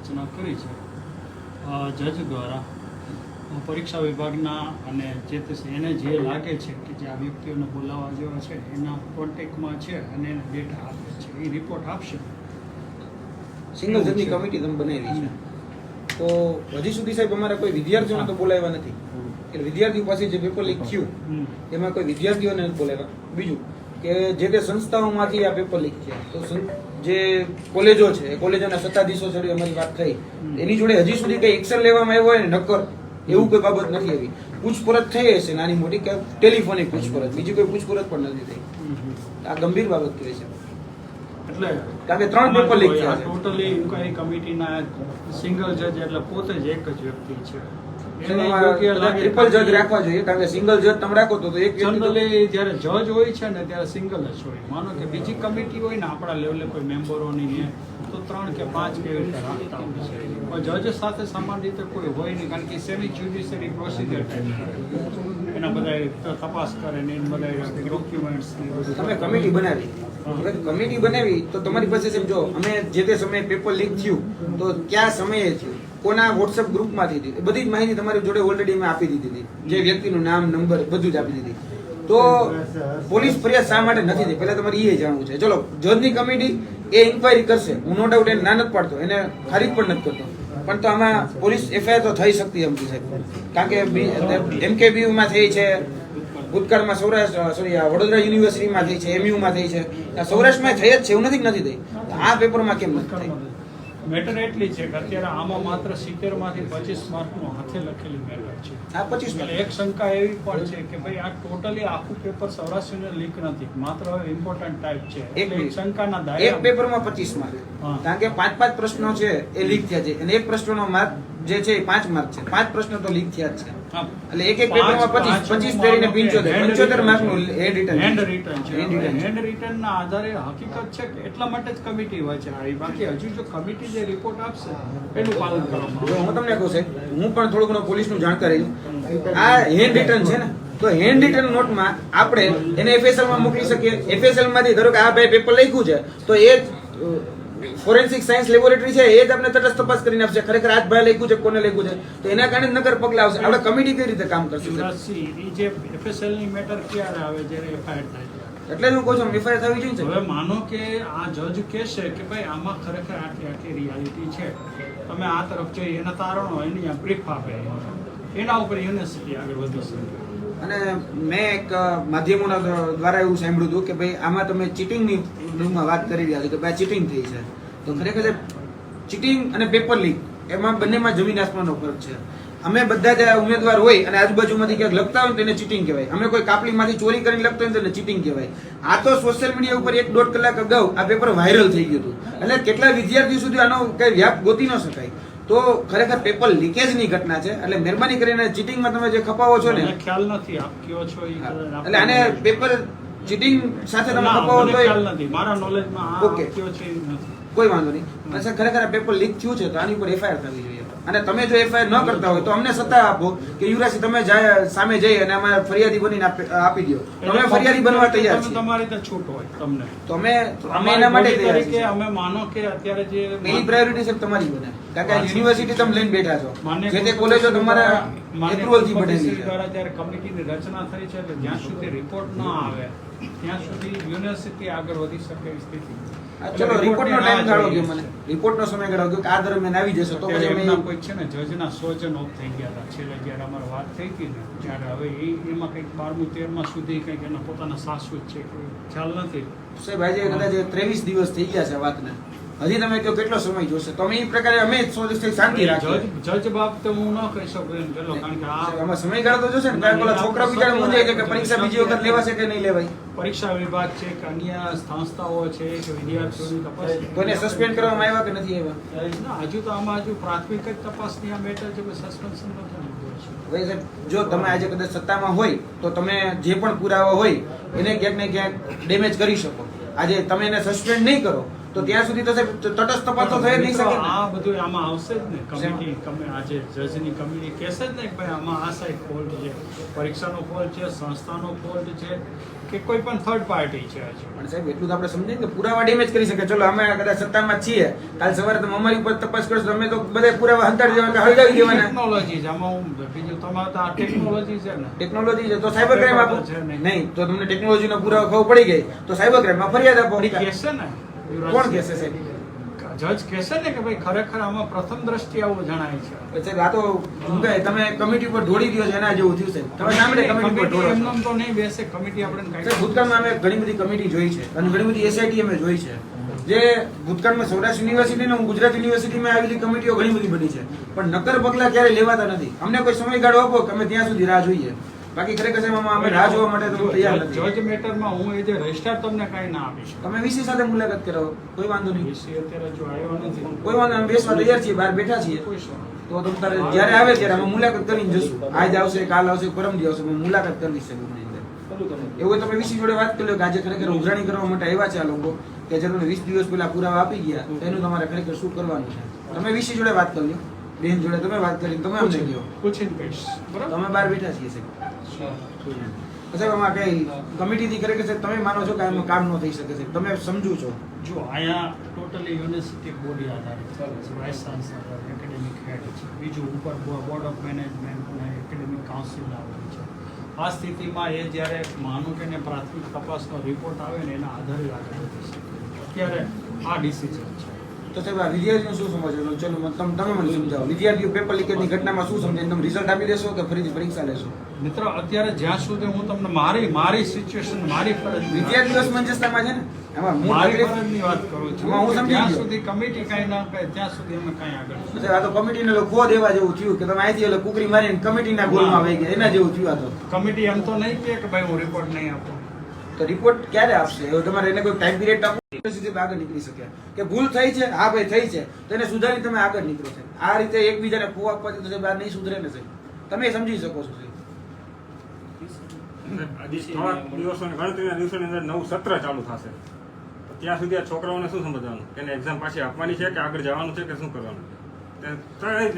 રચના કરી છે. જજ દ્વારા પરીક્ષા વિભાગના અને જે એને જે લાગે છે કે જે આ વ્યક્તિઓને બોલાવવા જેવા છે એના કોન્ટેક્ટમાં છે અને એને ડેટા આપે છે. એ રિપોર્ટ આપશે. સિંગલ જજની કમિટી તમે બનાવી છે. તો હજી સુધી સાહેબ અમારા કોઈ વિદ્યાર્થીઓને તો બોલાવ્યા નથી. એટલે વિદ્યાર્થીઓ પાસે જે પેપર લીક થયું એમાં કોઈ વિદ્યાર્થીઓને બોલાવ્યા. બીજું કે જે તે સંસ્થાઓમાંથી આ પેપર લીક થયા તો જે કોલેજો છે એ કોલેજોના સત્તાધીશો જોડે અમારી વાત થઈ એની જોડે હજી સુધી કઈ એક્શન લેવામાં આવ્યો હોય ને નક્કર એવું કોઈ બાબત નથી આવી. પૂછપરછ થઈ હશે નાની મોટી કે ટેલિફોનિક પૂછપરછ બીજી કોઈ પૂછપરછ પણ નથી થઈ. આ ગંભીર બાબત કહે છે. એટલે કારણ કે ત્રણ પેપર લીક થયા ટોટલી ઇન્ક્વાયરી કમિટીના સિંગલ જજ એટલે પોતે જ એક જ વ્યક્તિ છે. ટ્રિપલ જજ રાખવા જોઈએ કારણ કે સિંગલ જજ તમે રાખો તો એક જનરલી જ્યારે જજ હોય છે ને ત્યારે સિંગલ જ હોય. માનો કે બીજી કમિટી હોય ને આપણા લેવલે કોઈ મેમ્બરોની ને તો ત્રણ કે પાંચ કે રીતે રાખતા હોય છે. પણ જજ સાથે સમાન રીતે કોઈ હોય નહીં કારણ કે સેમી જ્યુડિશિયરી પ્રોસિજર એના બધા તપાસ કરે ને એના બધા ડોક્યુમેન્ટ્સ તમે કમિટી બનાવી. કમિટી બનાવી તો તમારી પાસે જો અમે જે તે સમયે પેપર લીક થયું તો કયા સમયે થયું? કોના વોટ્સએપ ગ્રુપમાંથી દીધી બધી જ માહિતી તમારી જોડે ઓલરેડી મેં આપી દીધી હતી. જે વ્યક્તિનું નામ નંબર બધું જ આપી દીધી. તો પોલીસ ફરિયાદ શા માટે નથી થઈ? પહેલાં તમારે એ જાણવું છે. ચલો જજની કમિટી એ ઇન્ક્વાયરી કરશે. હું નો ડાઉટ એને ના નથી પાડતો. એને ખારીજ પણ નથી કરતો. પણ તો આમાં પોલીસ એફઆઈઆર તો થઈ શકતી એમ સાહેબ. કારણ કે એમકેબીયુમાં થઈ છે. ભૂતકાળમાં સૌરાષ્ટ્ર સોરી વડોદરા યુનિવર્સિટીમાં થઈ છે એમયુમાં થઈ છે. સૌરાષ્ટ્રમાં થઈ જ છે એવું નથી નથી થઈ. આ પેપરમાં કેમ નથી થઈ? મેટર એટલી છે કે અત્યારે આમાં માત્ર સિત્તેરમાંથી પચીસ માર્કનું હાથે લખેલી મેટર છે. આ પચીસ એટલે એક શંકા એવી પણ છે કે ભાઈ આ ટોટલી આખું પેપર સૌરાષ્ટ્રને લીક નથી. માત્ર હવે ઇમ્પોર્ટન્ટ ટાઈપ છે. એક એટલે. શંકાના એક પેપરમાં પચીસ માર્ક. કારણ કે પાંચ પાંચ પ્રશ્નો છે એ લીક થયા છે. અને એક પ્રશ્નનો માર્ક જે છે એ પાંચ માર્ક છે. પાંચ પ્રશ્નો તો લીક થયા જ છે. એટલે એક એક પેપરમાં પાંચ- પચીસ પાંચ પચીસનું ફેરીને પંચોતેર. પંચોતેર written માર્કનું હેન્ડ રિટર્ન છે. written છે. હેન્ડ રિટર્ન ના આધારે હકીકત છે કે એટલા માટે જ કમિટી હોય છે. બાકી હજુ જો કમિટી જે રિપોર્ટ આપશે એનું પાલન કરવામાં હું તમને કહું છે હું પણ થોડું ઘણું પોલીસનું જાણકારી. આ હેન્ડ રિટર્ન છે ને તો હેન્ડ રિટર્ન નોટમાં આપણે એને એફએસએલમાં મોકલી શકીએ. એફએસએલમાંથી ધારો કે આ ભાઈ પેપર લખ્યું છે તો એ ફોરેન્સિક સાયન્સ લેબોરેટરી છે એ જ આપણે તટસ્થ તપાસ કરીને આપશે. ખરેખર આજ ભાઈ લખ્યું છે કોને લખ્યું છે? તો એના કારણે નગર પગલા આવશે. આપણે કમિટી કઈ રીતે કામ કરશું ઈ જે એફએસએલની મેટર ક્યારે આવે જ્યારે એફઆઈઆર થાય એટલે હું કહું છું એફઆઈઆર થવી જોઈએ હવે માનો કે આ જજ કહેશે કે ભાઈ આમાં ખરેખર આટલી આટલી રિયાલિટી છે. તમે આ તરફ જઈ એના તારણો એની બ્રીફ આપે. એના ઉપર યુનિવર્સિટી આગળ વધી શકે અને મેં એક માધ્યમોના દ્વારા એવું સાંભળ્યું હતું કે ભાઈ, આમાં તમે ચીટિંગની રૂમમાં વાત કરી રહ્યા છો કે ભાઈ ચીટિંગ થઈ છે. તો ખરેખર ચીટિંગ અને પેપર લીક એમાં બંનેમાં જમીન આસમાનનો ફરક છે. અમે બધા જ ઉમેદવાર હોય અને આજુબાજુમાંથી ક્યાંક લખતા હોય તેને ચીટિંગ કહેવાય. અમે કોઈ કાપલીમાંથી ચોરી કરીને લખતા હોય ને તો ચીટિંગ કહેવાય. આ તો સોશિયલ મીડિયા ઉપર એક દોઢ કલાક અગાઉ આ પેપર વાયરલ થઈ ગયું હતું. એટલે કેટલા વિદ્યાર્થીઓ સુધી આનો કઈ વ્યાપ ગોતી ન શકાય. તો ખરેખર પેપર લીકેજની ઘટના છે. એટલે મહેરબાની કરીને ચીટિંગમાં તમે જે ખપાવો છો ને. ખ્યાલ નથી આપ કયો છો એટલે આને પેપર ચીટિંગ સાથે તમે ખપાવો તો ખ્યાલ નથી. મારા નોલેજમાં આ કયો છે નથી. કોઈ વાંધો નહીં. અચ્છા ખરેખર આ પેપર લીક થયું છે તો આની ઉપર એફઆઈઆર થવી જોઈએ. અને તમે જો એફઆઈઆર ન કરતા હોય તો અમને સત્તા આપો કે યુવરાજસિંહ તમે સામે જઈ અને અમારે ફરિયાદી બનીને આપી દો તમે ફરિયાદી બનવા તૈયાર છો તમારી રીતે છૂટ હોય તમને. તો અમે એના માટે તૈયાર છીએ. અમે માનો કે અત્યારે જે પહેલી પ્રાયોરિટી છે તમારી બને. કારણ કે યુનિવર્સિટી તમે લઈને બેઠા છો. જે તે કોલેજો તમારા માન્ય એપ્રુવલથી કમિટી બનેલી છે. જ્યારે કમિટીની રચના થઈ છે એટલે જ્યાં સુધી રિપોર્ટ ન આવે ત્યાં સુધી યુનિવર્સિટી આગળ વધી શકે એવી સ્થિતિ. ચલો રિપોર્ટનો ટાઈમ ગાળો ગયો મને. રિપોર્ટનો સમય ગાળો ગયો કે આ દરમિયાન આવી જશે. તો પછી અમે કોઈ છે ને જજના સ્વજન ઓફ થઈ ગયા હતા. છેલ્લે જ્યારે અમારે વાત થઈ હતી ને ત્યારે હવે એ એમાં કંઈક બારમું તેરમા સુધી કંઈક એના પોતાના સાસુ છે કોઈ ખ્યાલ નથી. સાહેબ આજે કદાચ ત્રેવીસ દિવસ થઈ ગયા છે વાતને. હજી તમે કહો કેટલો સમય જોશે? તો અમે એ પ્રકારે અમે સોલિસ્ટ શાંતિ રાખીએ. જજ બાબતે હું ન કહી શકું એમ પેલો કારણ કે આ આમાં સમયગાળો તો જોશે ને કારણ કે છોકરા બિચારા મૂંઝાય છે કે પરીક્ષા બીજી વખત લેવાશે કે નહીં લેવાય? પરીક્ષા વિભાગ છે કે અન્ય સંસ્થાઓ છે કે વિદ્યાર્થીઓની તપાસ કોઈને સસ્પેન્ડ કરવામાં આવ્યા કે નથી આવ્યા? હજુ તો આમાં હજુ પ્રાથમિક જ તપાસની આ મેટર છે સસ્પેન્શન નથી સાહેબ, જો તમે આજે કદાચ સત્તામાં હોય તો તમે જે પણ પુરાવા હોય એને ક્યાંક ને ક્યાંક ડેમેજ કરી શકો. આજે તમે એને સસ્પેન્ડ નહીં કરો તો ત્યાં સુધી તો તટસ્થ તપાસ તો થઈ નહીં શકે આ બધું આમાં આવશે જ ને. કમિટી કમે આજે જજની કમિટી કહેશે જ ને કે ભાઈ આમાં આ સાઈડ ફોલ્ટ છે. પરીક્ષાનો ફોલ્ટ છે સંસ્થાનો ફોલ્ટ છે કે કોઈ પણ થર્ડ પાર્ટી છે પણ સાહેબ એટલું તો આપણે સમજીએ કે પુરાવા ડેમેજ કરી શકે. ચલો અમે કદાચ સત્તામાં છીએ. કાલ સવારે તમે અમારી ઉપર તપાસ કરશો અમે તો બધા પુરાવા હંતાડી દેવાના કે હળગાવી દેવાના. ટેકનોલોજી છે. આમાં હું બીજું તમારે તો આ ટેકનોલોજી છે ને. ટેકનોલોજી છે. તો સાયબર ક્રાઇમ આપો. નહીં. તો તમને ટેકનોલોજીનો પુરાવો ખબર પડી ગઈ. તો સાયબર ક્રાઇમમાં ફરિયાદ આપો. કેસ છે ને. કોણ કહેશે સાહેબ? જજ કહેશે ને કે ભાઈ ખરેખર આમાં પ્રથમ દ્રષ્ટિએ આવું જણાય છે. સાહેબ આ તો શું તમે કમિટી પર ઢોળી ગયો છે એના જેવું થયું છે. તમે સામે કમિટી પર ઢોળો એમનામ તો નહીં બેસે કમિટી આપણે કાંઈ ભૂતકાળમાં અમે ઘણી બધી કમિટી જોઈ છે અને ઘણી બધી એસઆઈટી અમે જોઈ છે. જે ભૂતકાળમાં સૌરાષ્ટ્ર યુનિવર્સિટી અને ગુજરાત યુનિવર્સિટીમાં આવેલી કમિટીઓ ઘણી બધી બની છે. પણ નક્કર પગલા ક્યારે લેવાતા નથી. અમને કોઈ સમયગાળો આપો કે અમે ત્યાં સુધી રાહ જોઈએ. બાકી ખરેખર સાહેબ અમે રાહ જોવા માટે તો તૈયાર નથી. જજ મેટરમાં હું એ જે રજિસ્ટ્રાર તમને કાંઈ ના આપીશ તમે વીસી સાથે મુલાકાત કરો કોઈ વાંધો નહીં. વીસી અત્યારે જો આવ્યો નથી. કોઈ વાંધો અમે બેસવા તૈયાર છીએ બહાર બેઠા છીએ. તો તમ તારે જ્યારે આવે ત્યારે અમે મુલાકાત કરીને જશું. આજ આવશે કાલ આવશે પરમ દિવસ અમે મુલાકાત કરી રૂમની એવું તમે વીસી જોડે વાત કરી લો કે આજે ખરેખર ઉઘરાણી કરવા માટે આવ્યા છે આ લોકો કે જે તમે વીસ દિવસ પહેલા પુરાવા આપી ગયા તેનું એનું તમારે ખરેખર શું કરવાનું છે? તમે વીસી જોડે વાત કરી લો. બેન જોડે તમે વાત કરી તમે અમને કહો. પૂછીને કહીશ. બરાબર? તમે બહાર બેઠા છીએ સાહેબ. સાહેબ આમાં કઈ કમિટીથી કે સાહેબ તમે માનો છો કે આમાં કામ ન થઈ શકે છે તમે સમજુ છો. જો અહીંયા ટોટલી યુનિવર્સિટી બોડી આધારિત વાઇસ ચાન્સલર એકેડેમિક હેડ છે. બીજું ઉપર બોર્ડ ઓફ મેનેજમેન્ટ અને એકેડેમિક કાઉન્સિલ આવેલી છે. આ સ્થિતિમાં એ જ્યારે માનું કે પ્રાથમિક તપાસનો રિપોર્ટ આવે ને એના આધારે આગળ વધી શકે. અત્યારે આ ડિસિઝન છે. તો સાહેબ આ વિદ્યાર્થીઓ શું સમજવાનું ચલો તમે તમ- મને સમજાવો. વિદ્યાર્થીઓ પેપર લીકેજની ઘટનામાં શું સમજે? તમે રિઝલ્ટ આપી દેશો કે ફરીથી પરીક્ષા લેશો? મિત્ર અત્યારે જ્યાં સુધી હું તમને મારી મારી સિચ્યુએશન મારી ફરજ વિદ્યાર્થીઓ સમંજસતામાં છે ને? એમાં હું મારી ફરજની વાત કરું છું. હું સમજી જ્યાં સુધી કમિટી કાંઈ ના કહે ત્યાં સુધી અમે કાંઈ આગળ. સાહેબ, આ તો કમિટીને લોકો દેવા જેવું થયું કે તમે અહીંથી એટલે કુકરી મારીને કમિટીના ગોળમાં વહી ગયા. એના જેવું થયું આ તો. કમિટી એમ તો નહીં કે ભાઈ હું રિપોર્ટ નહીં આપું. તો રિપોર્ટ ક્યારે આપશે? હવે તમારે એને કોઈ ટાઈમ પીરિયડ આપો સુધી આગળ નીકળી શકે. કે ભૂલ થઈ છે? હા ભાઈ થઈ છે. તો એને સુધારી તમે આગળ નીકળો છે. આ રીતે એકબીજાને ફૂ આપવાથી તો બહાર નહીં સુધરે ને સાહેબ. તમે સમજી શકો છો સાહેબ. દિવસોની ગણતરીના દિવસોની અંદર નવું સત્ર ચાલુ થશે. તો ત્યાં સુધી આ છોકરાઓને શું સમજવાનું? કે એક્ઝામ પાછી આપવાની છે કે આગળ જવાનું છે કે શું કરવાનું છે?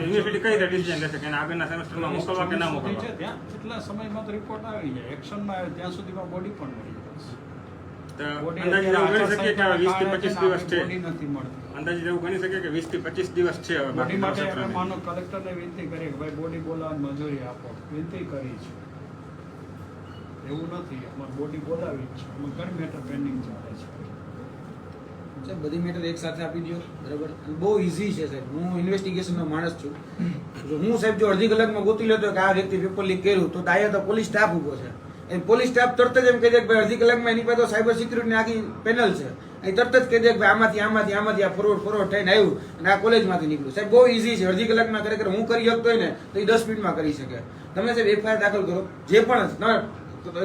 યુનિવર્સિટી કઈ રીતે ડિસિઝન લેશે? કે આગળના સેમેસ્ટરમાં મોકલવા કે ના મોકલવા? છે ત્યાં એટલા સમયમાં તો રિપોર્ટ આવી જાય એક્શનમાં આવે ત્યાં સુધીમાં બોડી પણ મળી બોડી અંદાજિત એવું ગણી શકીએ કે વીસથી પચીસ દિવસ છે. બોડી નથી મળતી. અંદાજિત એવું ગણી શકીએ કે વીસથી પચીસ દિવસ છે હવે બોડી બાકી માટે માનો કલેક્ટરને વિનંતી કરી કે ભાઈ બોડી બોલાવવાની મંજૂરી આપો. વિનંતી કરી છે. એવું નથી. અમારે બોડી બોલાવી છે. અમે ઘણી મેટર પેન્ડિંગ ચાલે છે. બધી મેટર એક સાથે આપી દો બરાબર? બહુ ઇઝી છે સાહેબ. હું ઇન્વેસ્ટિગેશનનો માણસ છું. જો હું સાહેબ જો અડધી કલાકમાં ગોતી લેતો કે આ વ્યક્તિ પેપર લીક કર્યું તો અહીંયા તો પોલીસ સ્ટાફ ઊભો છે. પોલીસ સ્ટાફ તરત જ એમ કહી દે કે ભાઈ અડધી કલાકમાં એની પાસે સાયબર સિક્યુરિટીની આખી પેનલ છે. એ તરત જ કહી દે કે ભાઈ, આમાંથી આમાંથી આમાંથી આ ફોરવર્ડ ફોરવર્ડ થઈને આવ્યું અને આ કોલેજમાંથી નીકળ્યું. સાહેબ, બહુ ઈઝી છે. અડધી કલાકમાં ખરેખર હું કરી શકતો ને, તો એ દસ મિનિટમાં કરી શકે. તમે સાહેબ એફઆઈઆર દાખલ કરો. જે પણ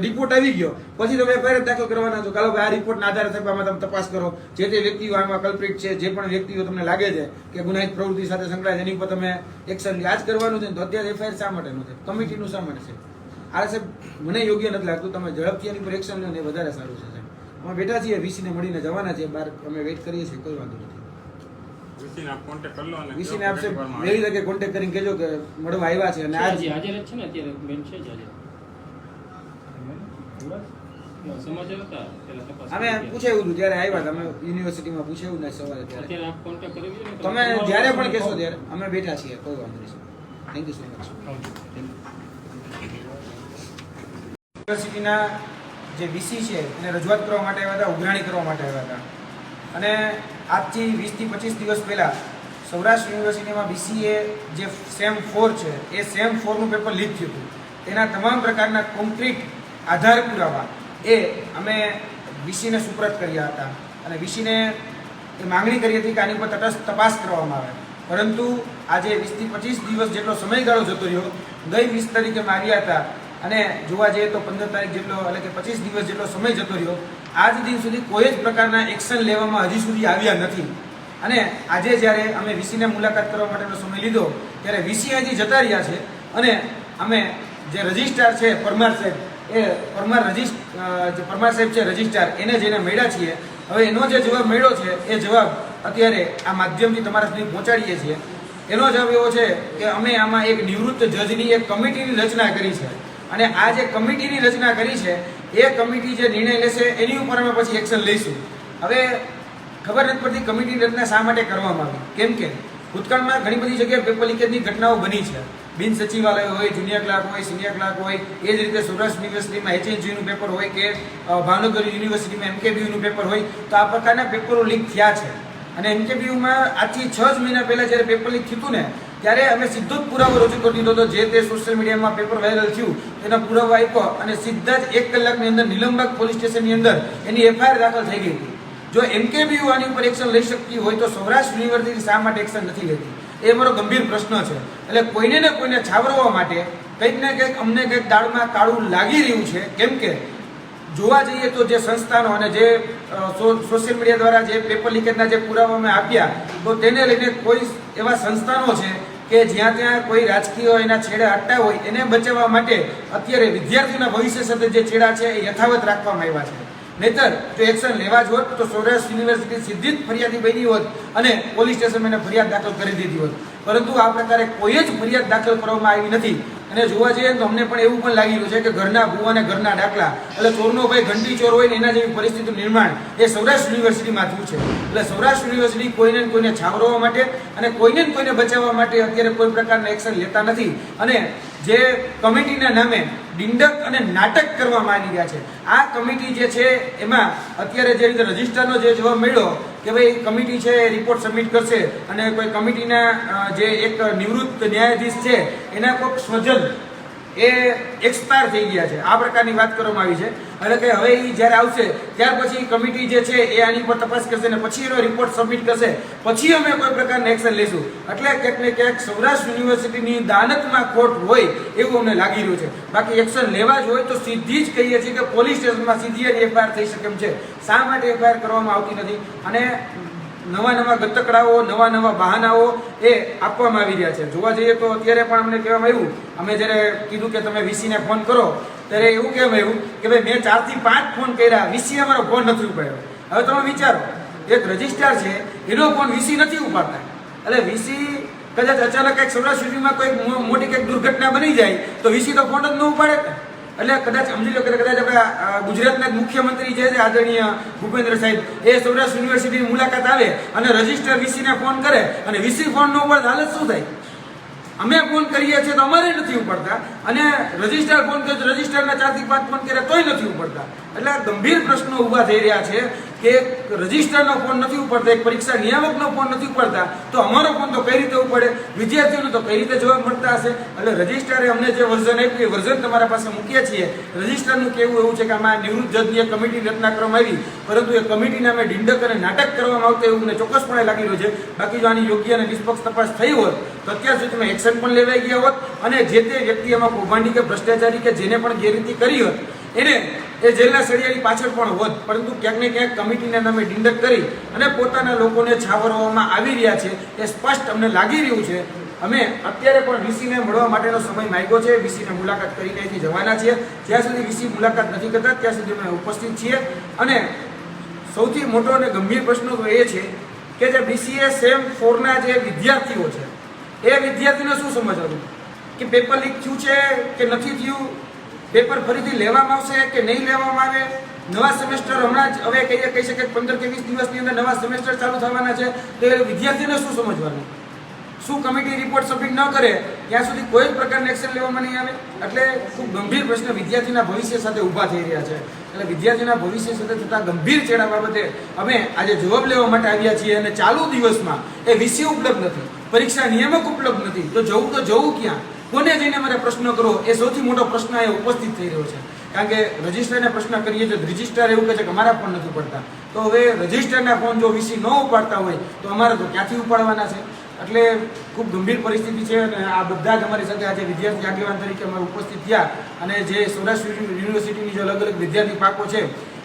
રિપોર્ટ આવી ગયો. પછી તમે એફઆઈઆર દાખલ કરવાના છો. કાલો ભાઈ, આ રિપોર્ટના આધારે સાહેબ, આમાં તમે તપાસ કરો. જે તે વ્યક્તિઓ આમાં કલ્પ્રિટ છે, જે પણ વ્યક્તિઓ તમને લાગે છે કે ગુનાહિત પ્રવૃત્તિ સાથે સંકળાય એની ઉપર તમે એક્શન લ્યો. આ જ કરવાનું છે તો અત્યારે એફઆઈઆર શા માટેનું છે? કમિટીનું શા માટે છે? આ સાહેબ મને યોગ્ય નથી લાગતું. તમે ઝડપથી એની પર એક્શન લો ને એ વધારે સારું છે સાહેબ. અમે બેઠા છીએ વીસીને મળીને જવાના છીએ. બહાર અમે વેઇટ કરીએ છીએ કોઈ વાંધો નથી. VC ને આપ contact કરી લો અને વીસીને આપશે વહેલી તકે કોન્ટેક્ટ કરીને કહેજો કે મળવા આવ્યા છે અને આજ હાજર છે ને અત્યારે? બેન છે જ હાજર. સમાચાર હતા પેલા તપાસ અમે પૂછાયું હતું ત્યારે આવ્યા તમે યુનિવર્સિટીમાં પૂછાયું ને સવારે ત્યારે. અત્યારે આપ કોન્ટેક્ટ કરી લ્યો ને તમે જ્યારે પણ કેશો કહેશો ત્યારે. અમે બેઠા છીએ કોઈ વાંધો નહીં થેન્ક યુ સો મચ યુનિવર્સિટીના જે વીસી છે, એને રજૂઆત કરવા માટે આવ્યા હતા, ઉઘરાણી કરવા માટે આવ્યા હતા. અને આજથી વીસથી પચીસ દિવસ પહેલાં સૌરાષ્ટ્ર યુનિવર્સિટીમાં બીસીએ જે સેમ ફોર છે, એ સેમ ફોરનું પેપર લીક થયું હતું. તેના તમામ પ્રકારના કોન્ક્રીટ આધાર પુરાવા એ અમે વીસીને સુપ્રત કર્યા હતા. અને વીસીને એ માંગણી કરી હતી કે આની પર તટસ્થ તપાસ કરવામાં આવે. પરંતુ આજે વીસથી પચીસ દિવસ જેટલો સમયગાળો જતો રહ્યો, ગઈ વીસ તારીખે માર્યા હતા અને જોવા જઈએ તો પંદર તારીખ જેટલો, એટલે કે પચીસ દિવસ જેટલો સમય જતો રહ્યો, આજ દિન સુધી કોઈ જ પ્રકારના એક્શન લેવામાં હજી સુધી આવ્યા નથી. અને આજે જ્યારે અમે વીસીને મુલાકાત કરવા માટેનો સમય લીધો, ત્યારે વીસી હજી જતા રહ્યા છે અને અમે જે રજિસ્ટ્રાર છે પરમાર સાહેબ, એ પરમાર રજિસ્ટ જે પરમાર સાહેબ છે રજિસ્ટ્રાર, એને જઈને મળ્યા છીએ. હવે એનો જે જવાબ મળ્યો છે, એ જવાબ અત્યારે આ માધ્યમથી તમારા સુધી પહોંચાડીએ છીએ. એનો જવાબ એવો છે કે અમે આમાં એક નિવૃત્ત જજની એક કમિટીની રચના કરી છે. અને આ જે કમિટીની રચના કરી છે, એ કમિટી જે નિર્ણય લેશે, એની ઉપર અમે પછી એક્શન લઈશું. હવે ખબર નથી પડતી કમિટીની રચના શા માટે કરવામાં આવી? કેમ કે ભૂતકાળમાં ઘણી બધી જગ્યાએ પેપર લીકેજની ઘટનાઓ બની છે. બિન સચિવાલય હોય, જુનિયર ક્લાર્ક હોય, સિનિયર ક્લાર્ક હોય, એ જ રીતે સૌરાષ્ટ્ર યુનિવર્સિટીમાં એચએનજીનું પેપર હોય કે ભાવનગર યુનિવર્સિટીમાં એમકેબીયુનું પેપર હોય, તો આ પ્રકારના પેપરો લીક થયા છે. અને એમકેબીયુમાં આજથી છ જ મહિના પહેલાં જ્યારે પેપર લીક થયું ને ત્યારે અમે સીધો જ પુરાવો રજૂ કરી દીધો હતો. જે તે સોશિયલ મીડિયામાં પેપર વાયરલ થયું, તેના પુરાવો આપ્યો અને સીધા જ એક કલાકની અંદર નિલંબક પોલીસ સ્ટેશનની અંદર એની એફઆઈઆર દાખલ થઈ ગઈ હતી. જો એમકેબીયુ આની ઉપર એક્શન લઈ શકતી હોય તો સૌરાષ્ટ્ર યુનિવર્સિટી શા માટે એક્શન નથી લેતી? એ મારો ગંભીર પ્રશ્ન છે. એટલે કોઈને ને કોઈને છાવરવા માટે કંઈક ને કંઈક અમને કંઈક દાળમાં કાળું લાગી રહ્યું છે. કેમ કે જોવા જઈએ તો જે સંસ્થાનો અને જે સોશિયલ મીડિયા દ્વારા જે પેપર લીકેજના જે પુરાવા અમે આપ્યા, તો તેને લઈને કોઈ એવા સંસ્થાનો છે કે જ્યાં ત્યાં કોઈ રાજકીય એના છેડા હટતા હોય, એને બચાવવા માટે અત્યારે વિદ્યાર્થીઓના ભવિષ્ય સાથે જે છેડા છે એ યથાવત રાખવામાં આવ્યા છે. નહીતર, જો એક્શન લેવા જ હોત, તો સૌરાષ્ટ્ર યુનિવર્સિટી સીધી જ ફરિયાદી બની હોત અને પોલીસ સ્ટેશનમાં એને ફરિયાદ દાખલ કરી દીધી હોત. પરંતુ આ પ્રકારે કોઈ જ ફરિયાદ દાખલ કરવામાં આવી નથી. અને જોવા જઈએ તો અમને પણ એવું પણ લાગી રહ્યું છે કે ઘરના ભૂવા અને ઘરના ડાકલા એટલે ચોરનો ભાઈ ઘંટી ચોર હોય ને એના જેવી પરિસ્થિતિનું નિર્માણ એ સૌરાષ્ટ્ર યુનિવર્સિટીમાં થયું છે. એટલે સૌરાષ્ટ્ર યુનિવર્સિટી કોઈને કોઈને છાવરવા માટે અને કોઈને કોઈને બચાવવા માટે અત્યારે કોઈ પ્રકારના એક્શન લેતા નથી. અને જે કમિટીના નામે ડિંડક અને નાટક કરવામાં આવી રહ્યા છે. આ કમિટી જે છે એમાં અત્યારે જે રીતે રજિસ્ટરનો જે જવાબ મળ્યો કે ભાઈ કમિટી છે રિપોર્ટ સબમિટ કરશે અને કોઈ કમિટીના જે એક નિવૃત્ત ન્યાયાધીશ છે એના કોઈક સ્વજન એ એક્સપાયર થઈ ગયા છે. આ પ્રકારની વાત કરવામાં આવી છે. એટલે કે હવે એ જ્યારે આવશે, ત્યાર પછી કમિટી જે છે, એ આની પર તપાસ કરશે અને પછી એનો રિપોર્ટ સબમિટ કરશે. પછી અમે કોઈ પ્રકારનું એક્શન લઈશું એટલે ક્યાંક ને ક્યાંક સૌરાષ્ટ્ર યુનિવર્સિટીની દાનતમાં ખોટ હોય એવું અમને લાગી રહ્યું છે. બાકી એક્શન લેવા જ હોય તો સીધી જ કહીએ છીએ કે પોલીસ સ્ટેશનમાં સીધી જ એફઆઈઆર થઈ શકે એમ છે. શા માટે એફઆઈઆર કરવામાં આવતી નથી? અને નવા નવા ગતકડાઓ, નવા નવા બહાનાઓ એ આપવામાં આવી રહ્યા છે. જોવા જઈએ તો અત્યારે પણ અમને કહેવામાં આવ્યું, અમે જ્યારે કીધું કે તમે વીસીને ફોન કરો, ત્યારે એવું કહેવામાં આવ્યું કે ભાઈ મેં ચારથી પાંચ ફોન કર્યા, વીસીએ અમારો ફોન નથી ઉપાડ્યો. હવે તમે વિચારો, એક રજિસ્ટ્રાર છે, એનો ફોન વીસી નથી ઉપાડતા. એટલે વીસી કદાચ અચાનક કંઈક સૌરાષ્ટ્ર સિટીમાં કોઈ મોટી કંઈક દુર્ઘટના બની જાય, તો વીસી તો ફોન જ ન ઉપાડે. એટલે કદાચ સમજી લો કે કદાચ આપણા ગુજરાતના મુખ્યમંત્રી જે છે આદરણીય ભૂપેન્દ્ર સાહેબ, એ સૌરાષ્ટ્ર યુનિવર્સિટીની મુલાકાત આવે અને રજિસ્ટર વીસીને ફોન કરે અને વીસી ફોન ન ઉપાડે હાલત શું થાય? અમે ફોન કરીએ છીએ તો અમારે નથી ઉપડતા અને રજિસ્ટર ફોન કર્યો રજિસ્ટરના ચારથી પાંચ ફોન કરે તોય નથી ઉપડતા. એટલે આ ગંભીર પ્રશ્નો ઊભા થઈ રહ્યા છે કે રજિસ્ટરનો ફોન નથી ઉપડતા, એક પરીક્ષા નિયામકનો ફોન નથી ઉપડતા, તો અમારો ફોન તો કઈ રીતે ઉપડે? વિદ્યાર્થીઓને તો કઈ રીતે જવાબ મળતા હશે? એટલે રજિસ્ટરે અમને જે વર્ઝન આપ્યું એ વર્ઝન તમારા પાસે મૂકીએ છીએ. રજિસ્ટરનું કેવું એવું છે કે આમાં નિવૃત્ત જજની કમિટી રચના કરવામાં આવી, પરંતુ એ કમિટી અમે ઢીંડક અને નાટક કરવામાં આવતું એવું મને ચોક્કસપણે લાગી રહ્યું છે. બાકી જો આની યોગ્ય અને નિષ્પક્ષ તપાસ થઈ હોત, તો અત્યાર સુધીમાં એક્શન પણ લેવાઈ ગયા હોત અને જે તે વ્યક્તિ એમાં કૌભાંડી કે ભ્રષ્ટાચારી કે જેને પણ ગેરરીતિ કરી હોત એને એ જેલના સળિયાની પાછળ પણ હોત, પરંતુ ક્યાંક ને ક્યાંક કમિટીના નામે ડિંડક કરી અને પોતાના લોકોને છાવરવામાં આવી રહ્યા છે. એ સ્પષ્ટ અમને લાગી રહ્યું છે. અમે અત્યારે પણ વીસીને મળવા માટેનો સમય માંગ્યો છે. વીસીને મુલાકાત કરીને અહીંથી જવાના છીએ. જ્યાં સુધી વીસી મુલાકાત નથી કરતા, ત્યાં સુધી અમે ઉપસ્થિત છીએ. અને સૌથી મોટો અને ગંભીર પ્રશ્ન તો એ છે કે જે બીસીએ સેમ ફોરના જે વિદ્યાર્થીઓ છે, એ વિદ્યાર્થીને શું સમજવાનું? કે પેપર લીક થયું છે કે નથી થયું? પેપર ફરીથી લેવામાં આવશે કે નહીં લેવામાં આવે? નવા સેમેસ્ટર હમણાં જ, હવે કહીએ, કહી શકે પંદર કે વીસ દિવસની અંદર નવા સેમેસ્ટર ચાલુ થવાના છે. તો એ વિદ્યાર્થીને શું સમજવાનું? શું કમિટી રિપોર્ટ સબમિટ ન કરે, ત્યાં સુધી કોઈ જ પ્રકારના એક્શન લેવામાં નહીં આવે? એટલે ખૂબ ગંભીર પ્રશ્ન વિદ્યાર્થીના ભવિષ્ય સાથે ઊભા થઈ રહ્યા છે. એટલે વિદ્યાર્થીના ભવિષ્ય સાથે થતા ગંભીર ચેડા બાબતે અમે આજે જવાબ લેવા માટે આવ્યા છીએ અને ચાલુ દિવસમાં એ વિષય ઉપલબ્ધ નથી, પરીક્ષા નિયામક ઉપલબ્ધ નથી. તો જવું તો જવું ક્યાં? કોને જઈને મારે પ્રશ્ન કરો એ સૌથી મોટો પ્રશ્ન એ ઉપસ્થિત થઈ રહ્યો છે. કારણ કે રજિસ્ટરને પ્રશ્ન કરીએ તો રજિસ્ટર એવું કહે છે કે અમારા ફોન નથી પડતા તો હવે રજિસ્ટરના ફોન જો વીસી ન ઉપાડતા હોય, તો અમારે તો ક્યાંથી ઉપાડવાના છે? એટલે ખૂબ ગંભીર પરિસ્થિતિ છે અને આ બધા જ અમારી સાથે આજે વિદ્યાર્થી આગેવાન તરીકે અમે ઉપસ્થિત થયા અને જે સૌરાષ્ટ્ર યુનિવર્સિટીની જે અલગ અલગ વિદ્યાર્થી પાકો છે,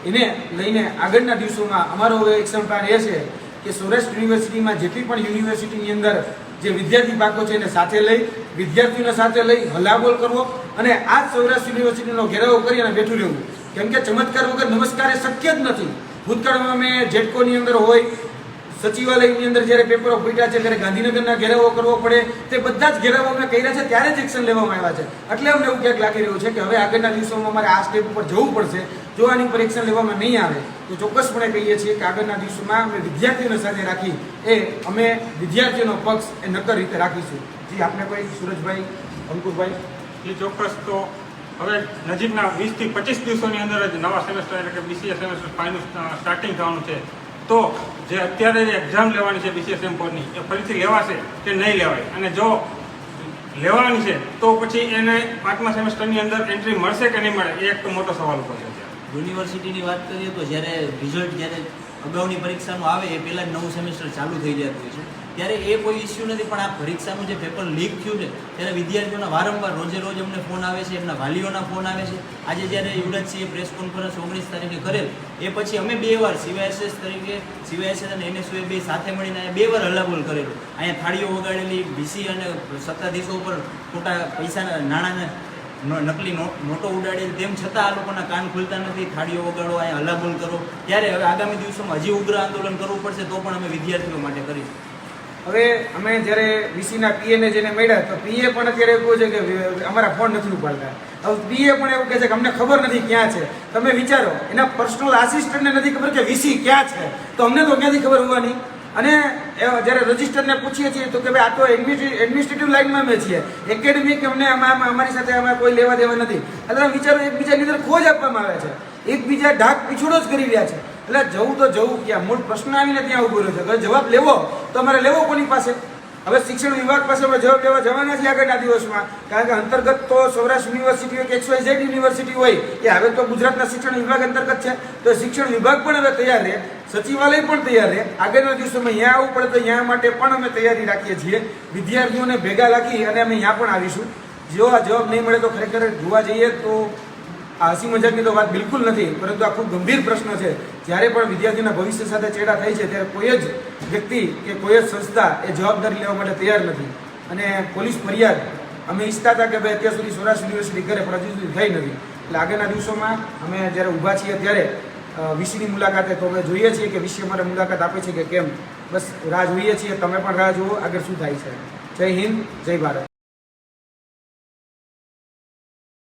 એને લઈને આગળના દિવસોમાં અમારો એક્શન પ્લાન એ છે કે સૌરાષ્ટ્ર યુનિવર્સિટીમાં જેટલી પણ યુનિવર્સિટીની અંદર જે વિદ્યાર્થી પાકો છે એને સાથે લઈ, વિદ્યાર્થીઓને સાથે લઈ હલાબોલ કરવો અને આ સૌરાષ્ટ્ર યુનિવર્સિટીનો ઘેરાવો કરી અને બેઠું રહેવું. કેમ કે ચમત્કાર વગર નમસ્કાર એ શક્ય જ નથી. ભૂતકાળમાં અમે જેટકોની અંદર હોય, સચિવાલયની અંદર જ્યારે પેપરો ફૂટ્યા છે ત્યારે ગાંધીનગરના ઘેરાવો કરવો પડે. તે બધા જ ઘેરાવો અમે કર્યા છે, ત્યારે જ એક્શન લેવામાં આવ્યા છે. એટલે અમને એવું ક્યાંક લાગી રહ્યું છે કે હવે આગળના દિવસોમાં અમારે આ સ્ટેપ ઉપર જવું પડશે. જો આની પરીક્ષા લેવામાં નહીં આવે, તો ચોક્કસપણે કહીએ છીએ કે આગળના દિવસોમાં અમે વિદ્યાર્થીઓને સાથે રાખી એ અમે વિદ્યાર્થીઓનો પક્ષ એ નક્કર રીતે રાખીશું. જી, આપને કોઈ? સુરજભાઈ, અંકુરભાઈ? એ ચોક્કસ તો હવે નજીકના વીસથી પચીસ દિવસોની અંદર જ નવા સેમેસ્ટર એટલે કે બીસીએ સેમેસ્ટર ફાઇનલ સ્ટાર્ટિંગ થવાનું છે. તો જે અત્યારે જે એક્ઝામ લેવાની છે બીસીએ સેમ ફોરની એ ફરીથી લેવાશે કે નહીં લેવાય? અને જો લેવાની છે, તો પછી એને પાંચમા સેમેસ્ટરની અંદર એન્ટ્રી મળશે કે નહીં મળે, એ એક તો મોટો સવાલ ઊભો છે. યુનિવર્સિટીની વાત કરીએ તો જ્યારે રિઝલ્ટ જ્યારે અગાઉની પરીક્ષાનું આવે, એ પહેલાં જ નવું સેમેસ્ટર ચાલુ થઈ જતું હોય છે. ત્યારે એ કોઈ ઇસ્યુ નથી, પણ આ પરીક્ષાનું જે પેપર લીક થયું છે, ત્યારે વિદ્યાર્થીઓના વારંવાર રોજે રોજ અમને ફોન આવે છે, એમના વાલીઓના ફોન આવે છે. આજે જ્યારે યુવરાજસિંહે પ્રેસ કોન્ફરન્સ ઓગણીસ તારીખે કરેલ, એ પછી અમે બે વાર સીવાયએસએસ તરીકે સીવાયએસએસ અને એનએસયુએ બે સાથે મળીને બે વાર હલ્લાબોલ કરેલું. અહીંયા થાળીઓ વગાડેલી બીસી અને સત્તાધીશો ઉપર ખોટા પૈસાના નાણાંના નકલી નોટો ઉડાડેલ તેમ છતાં આ લોકોના કાન ખુલતા નથી, થાળીઓ વગાડો, અહીંયા હલાબોલ કરો. ત્યારે હવે આગામી દિવસોમાં હજી ઉગ્ર આંદોલન કરવું પડશે, તો પણ અમે વિદ્યાર્થીઓ માટે કરીશું. હવે અમે જ્યારે વીસીના પીએને જેને મળ્યા, તો પીએ પણ અત્યારે એવું છે કે અમારા ફોન નથી ઉપાડતા. હવે પીએ પણ એવું કહે છે કે અમને ખબર નથી ક્યાં છે. તમે વિચારો, એના પર્સનલ આસિસ્ટન્ટને નથી ખબર કે વીસી ક્યાં છે. તો અમને તો ક્યાંથી ખબર હોવાની? અને જ્યારે રજિસ્ટરને પૂછીએ છીએ તો કે ભાઈ આ તો એડમિનિસ્ટ્રેટિવ લાઇનમાં અમે છીએ. એકેડેમિક અમને અમારી સાથે આમાં કોઈ લેવા દેવા નથી. એટલે વિચારો એકબીજાની અંદર ખોજ આપવામાં આવે છે. એકબીજા ઢાક પીછોડો જ કરી રહ્યા છે. એટલે જવું તો જવું, ક્યાં મૂળ પ્રશ્ન આવીને ત્યાં ઊભો રહ્યો છે. જવાબ લેવો, તો અમારે લેવો કોની પાસે? હવે શિક્ષણ વિભાગ પાસે અમે જવાબ લેવા જવાના છીએ આગળના દિવસમાં. કારણ કે અંતર્ગત તો સૌરાષ્ટ્ર યુનિવર્સિટી હોય કે એક્સ વાય ઝેડ યુનિવર્સિટી હોય, એ હવે તો ગુજરાતના શિક્ષણ વિભાગ અંતર્ગત છે. તો શિક્ષણ વિભાગ પણ હવે તૈયાર રહે સચિવાલય પણ તૈયાર રહે આગળના દિવસોમાં અહીંયા આવવું પડે તો અહીંયા માટે પણ અમે તૈયારી રાખીએ છીએ. વિદ્યાર્થીઓને ભેગા રાખી અને અમે અહીંયા પણ આવીશું. જો આ જવાબ નહીં મળે તો ખરેખર જોવા જઈએ તો આ હસી મજાકની તો વાત બિલકુલ નથી, પરંતુ આ ખૂબ ગંભીર પ્રશ્ન છે. જ્યારે પણ વિદ્યાર્થીના ભવિષ્ય સાથે ચેડા થાય છે, ત્યારે કોઈ જ વ્યક્તિ કે કોઈ જ સંસ્થા એ જવાબદારી લેવા માટે તૈયાર નથી. અને પોલીસ ફરિયાદ અમે ઈચ્છતા હતા કે ભાઈ અત્યાર સુધી સૌરાષ્ટ્ર યુનિવર્સિટી કરે પણ હજુ સુધી થઈ નથી. એટલે આગળના દિવસોમાં અમે જ્યારે ઊભા છીએ ત્યારે વિષયની મુલાકાતે તો અમે જોઈએ છીએ કે વિષય અમારે મુલાકાત આપે છે કે કેમ. બસ રાહ જોઈએ છીએ, તમે પણ રાહ જુઓ આગળ શું થાય છે. જય હિન્દ, જય ભારત.